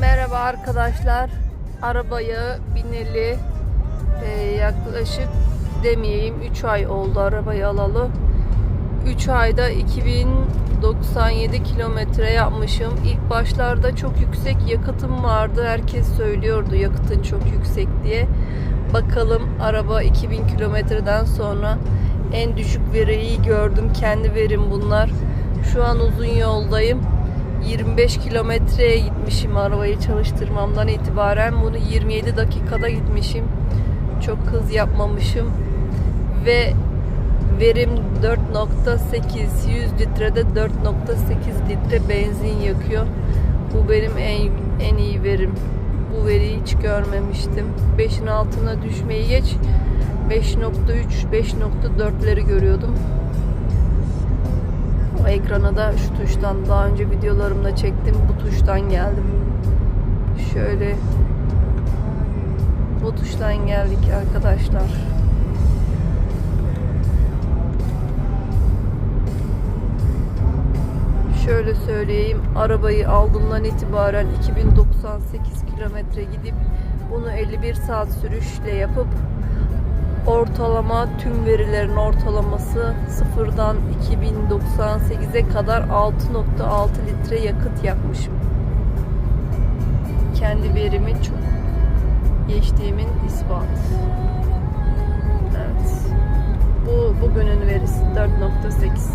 Merhaba arkadaşlar. Arabayı bineli e, yaklaşık demeyeyim 3 ay oldu arabayı alalı. 3 ayda 2097 kilometre yapmışım. İlk başlarda çok yüksek yakıtım vardı. Herkes söylüyordu yakıtın çok yüksek diye. Bakalım araba 2000 kilometreden sonra en düşük veriyi gördüm. Kendi verim bunlar. Şu an uzun yoldayım. 25 kilometreye gitmişim arabayı çalıştırmamdan itibaren. Bunu 27 dakikada gitmişim. Çok hız yapmamışım. Ve verim 4.8 100 litrede 4.8 litre benzin yakıyor. Bu benim en en iyi verim. Bu veriyi hiç görmemiştim. 5'in altına düşmeyi geç 5.3 5.4'leri görüyordum. O ekrana da şu tuştan daha önce videolarımda çektim. Bu tuştan geldim. Şöyle bu tuştan geldik arkadaşlar. Şöyle söyleyeyim. Arabayı aldığımdan itibaren 2098 kilometre gidip bunu 51 saat sürüşle yapıp ortalama tüm verilerin ortalaması sıfırdan 2098'e kadar 6.6 litre yakıt yakmışım. Kendi verimi çok geçtiğimin ispatı. Evet. Bu bugünün verisi 4.8.